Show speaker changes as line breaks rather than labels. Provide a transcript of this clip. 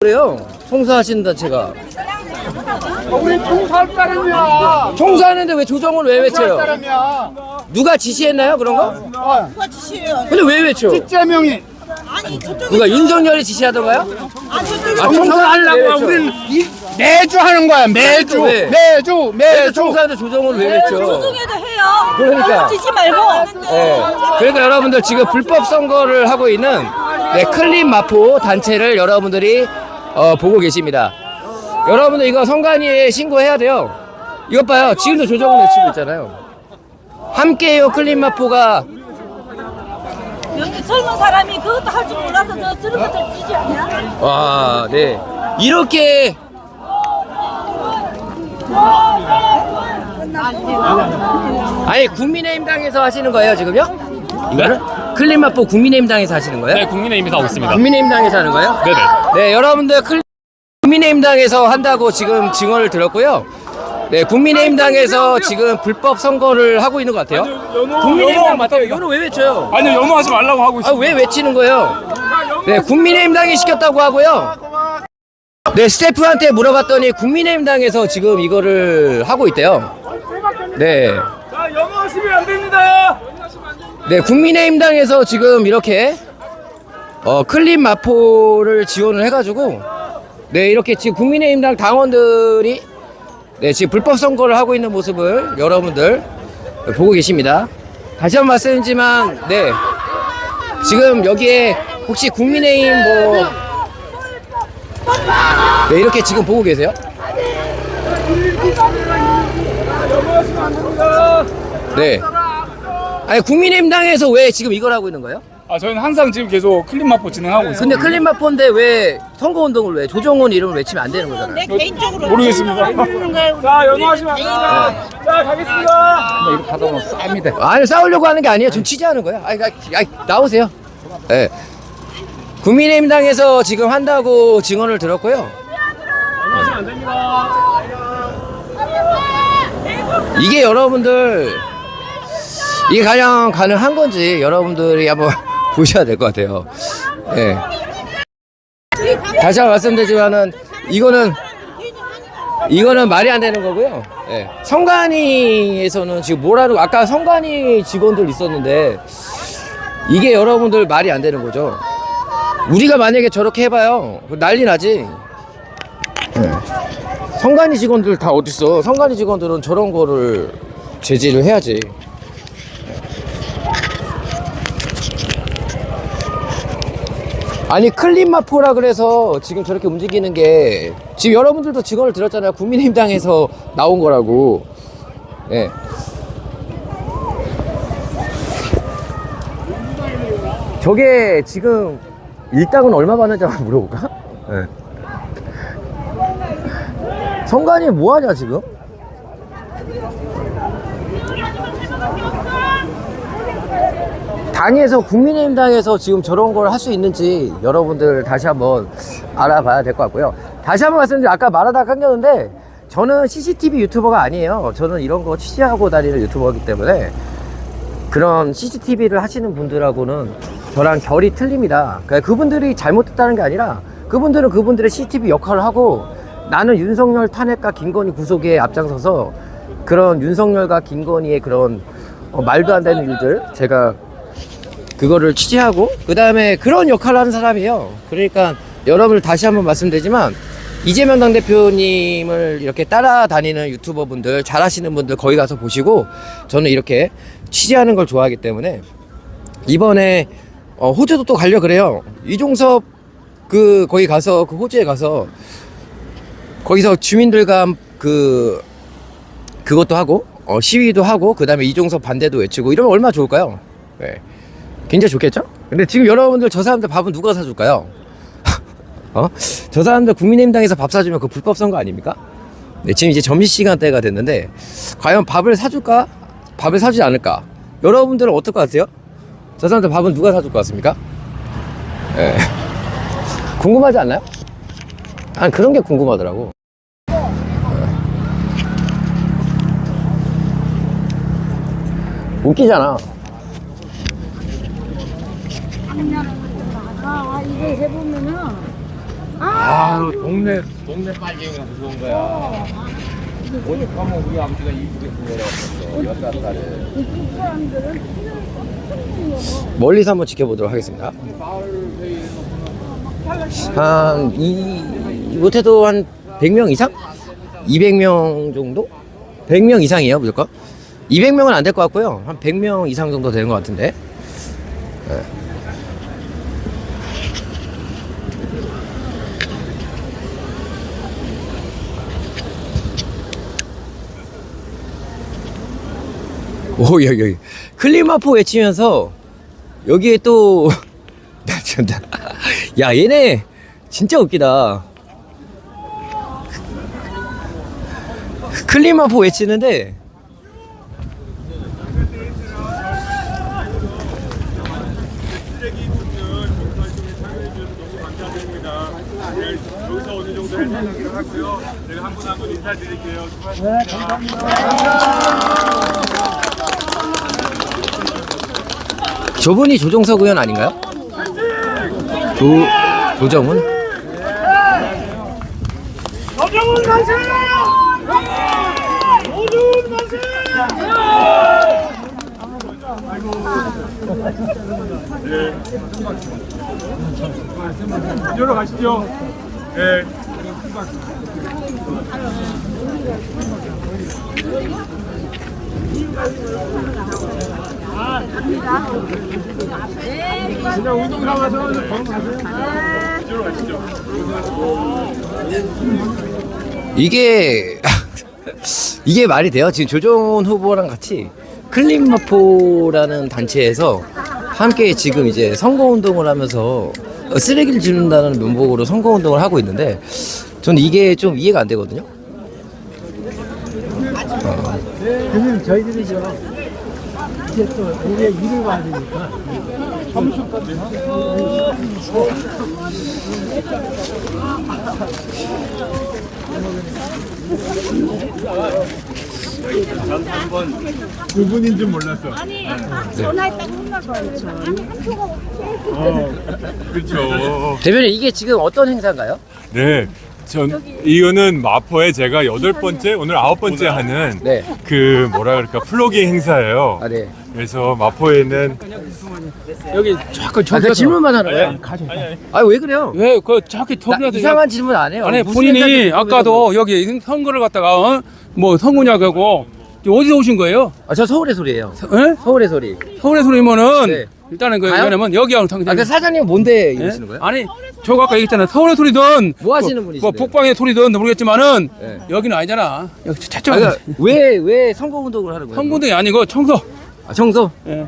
그래요? 청소하시는 단체가.
우리 총살 사람이야.
청소하는데 왜 조정을 왜 외쳐요?
사람이야.
누가 지시했나요? 그런 거?
어,
누가 지시해요?
근데 왜 외쳐?
아니 저쪽에
누가 윤석열이 지시하던가요?
아 저쪽에
아,
우리는 이- 매주 하는 거야. 매주,
왜?
매주,
왜
매주.
청소하는데 조정을 왜 외쳐?
조정해도 해요.
그러니까.
지지 말고.
네. 그러니까 여러분들 지금 불법 선거를 하고 있는 네, 클린 마포 단체를 여러분들이 어, 보고 계십니다. 여러분들 이거 선관위에 신고해야 돼요. 이것 봐요. 지금도 조정을 외치고 있잖아요. 함께해요 클린 마포가
여기 젊은 사람이 그것도 할 줄 몰라서 저 저런 것들 지지 않냐?
와, 네. 이렇게 아니 국민의힘당에서 하시는 거예요 지금요? 이거는 클린마포 국민의힘당에서 하시는 거예요?
네, 국민의힘에서 하고 있습니다.
국민의힘당에서 하는 거예요?
네네.
네, 여러분들 클 국민의힘당에서 한다고 지금 증언을 들었고요. 네, 국민의힘당에서 지금 불법 선거를 하고 있는 것 같아요. 국민의힘당 맞다요? 연호 왜 외쳐요?
아니요, 연호하지 말라고 하고
아,
있어요.
왜 외치는 거예요? 네, 국민의힘당이 시켰다고 하고요. 네, 스태프한테 물어봤더니 국민의힘당에서 지금 이거를 하고 있대요. 네.
자, 연호하시면 안 됩니다.
네, 국민의힘당에서 지금 이렇게 어, 클린 마포를 지원을 해가지고 네, 이렇게 지금 국민의힘당 당원들이 네, 지금 불법 선거를 하고 있는 모습을 여러분들 보고 계십니다. 다시 한 번 말씀드리지만, 네, 지금 여기에 혹시 국민의힘 뭐, 네, 이렇게 지금 보고 계세요? 네. 아니, 국민의힘당에서 왜 지금 이걸 하고 있는 거예요?
아, 저희는 항상 지금 계속 클린 마포 진행하고 있습니다.
근데 클린 마포인데 왜 선거 운동을 왜 조정훈 이름을 외치면 안 되는 거잖아요.
내 개인적으로
모르겠습니다. 자, 연호하시면 안 됩니다. 자, 가겠습니다.
아니 싸우려고 하는 게 아니에요. 좀 취재하는 거예요. 아니, 아니, 아니 나오세요. 예. 국민의힘당에서 지금 한다고 증언을 들었고요. 이게 여러분들 이게 가장 가능한 건지 여러분들이 한번 보셔야 될 것 같아요. 예. 다시 한번 말씀드리지만은 이거는 이거는 말이 안 되는 거고요. 예. 성관이에서는 지금 뭐라는 아까 성관이 직원들 있었는데 이게 여러분들 말이 안 되는 거죠. 우리가 만약에 저렇게 해봐요. 난리 나지. 예. 성관이 직원들 다 어딨어? 성관이 직원들은 저런 거를 제지를 해야지. 아니 클린마포라 그래서 지금 저렇게 움직이는 게 지금 여러분들도 직원을 들었잖아요 국민의힘당에서 나온 거라고 예. 저게 지금 일당은 얼마 받는지 한번 물어볼까? 예. 성관이 뭐하냐 지금? 당에서 국민의힘당에서 지금 저런 걸 할 수 있는지 여러분들 다시 한번 알아봐야 될 것 같고요. 다시 한번 말씀드리면 아까 말하다가 끊겼는데 저는 CCTV 유튜버가 아니에요. 저는 이런 거 취재하고 다니는 유튜버이기 때문에 그런 CCTV를 하시는 분들하고는 저랑 결이 틀립니다. 그러니까 그분들이 잘못했다는 게 아니라 그분들은 그분들의 CCTV 역할을 하고 나는 윤석열 탄핵과 김건희 구속에 앞장서서 그런 윤석열과 김건희의 그런 어, 말도 안 되는 일들 제가 그거를 취재하고 그 다음에 그런 역할을 하는 사람이에요. 그러니까 여러분들 다시 한번 말씀드리지만 이재명 당대표님을 이렇게 따라다니는 유튜버 분들 잘하시는 분들 거기 가서 보시고 저는 이렇게 취재하는 걸 좋아하기 때문에 이번에 어, 호주도 또 가려 그래요. 이종섭 그 거기 가서 그 호주에 가서 거기서 주민들과 그 그것도 하고 어, 시위도 하고 그 다음에 이종섭 반대도 외치고 이러면 얼마나 좋을까요? 네. 굉장히 좋겠죠? 근데 지금 여러분들 저 사람들 밥은 누가 사줄까요? 어? 저 사람들 국민의힘당에서 밥 사주면 그 불법 선거 아닙니까? 네, 지금 이제 점심시간대가 됐는데 과연 밥을 사줄까? 밥을 사주지 않을까? 여러분들은 어떨 것 같아요? 저 사람들 밥은 누가 사줄 것 같습니까? 예. 궁금하지 않나요? 아 그런 게 궁금하더라고. 웃기잖아.
아, 이거 해보면은
아, 동네 동네 빨갱이가 무서운 거야. 어디 가면 우리 아버지가 이쁘게 살에.
멀리서 한번 지켜보도록 하겠습니다. 한, 이, 못해도 한 100명 이상? 200명 정도? 100명 이상이에요, 무조건. 200명은 안 될 것 같고요. 한 100명 이상 정도 되는 것 같은데. 네. 오, 여기, 여기. 클리마포 외치면서 여기에 또, 야, 얘네 진짜 웃기다. 클리마포 외치는데,
하고요. 제가 한분한분 인사드릴게요.
저분이 조정석 의원 아닌가요? 조, 조정훈?
조정훈 만세! 조정훈 만세! 네. 이리로 가시죠. 네. 그냥 운동 나가서 걸어 가세요. 가시죠.
이게 이게 말이 돼요? 지금 조정훈 후보랑 같이 클린마포라는 단체에서 함께 지금 이제 선거운동을 하면서 쓰레기를 줍는다는 명목으로 선거운동을 하고 있는데 저는 이게 좀 이해가 안 되거든요.
저희들이죠. 이제 또 우리의 일을 봐야 되니까.
두 분인 줄 몰랐어.
아니 전화했다고 혼날 거예요. 아니 한 표가
어, 그렇죠.
대변인 이게 지금 어떤 행사인가요?
네. 전 이거는 마포에 제가 여덟 번째 오늘 아홉 번째 하는
네.
그 뭐라 그럴까 플로깅 행사예요.
아 네.
그래서 마포에는
여기 자꾸
아, 그 질문만 하는 거예요? 아왜 그래요?
왜, 그 자꾸
나
턱이라도.
이상한 질문 안 해요.
아니,
무슨
본인이 아까도 여기 선거를 갖다가, 어? 뭐, 선거냐고, 어디서 오신 거예요?
아, 저 서울의 소리예요.
예?
서울의 소리.
서울에 소리면은,
네.
일단은 그,
가요?
왜냐면 여기하고.
아, 그 사장님 뭔데 이러시는 거예요?
아니, 저거 아까 얘기했잖아. 서울의 소리든,
뭐 하시는
그,
분이신데요?
그 북방의 소리든 모르겠지만은,
네.
여기는 아니잖아. 여기
아,
차쪽.
그러니까 왜, 왜 선거운동을 하는 거예요?
선거운동이 아니고 청소.
아, 청소?
예.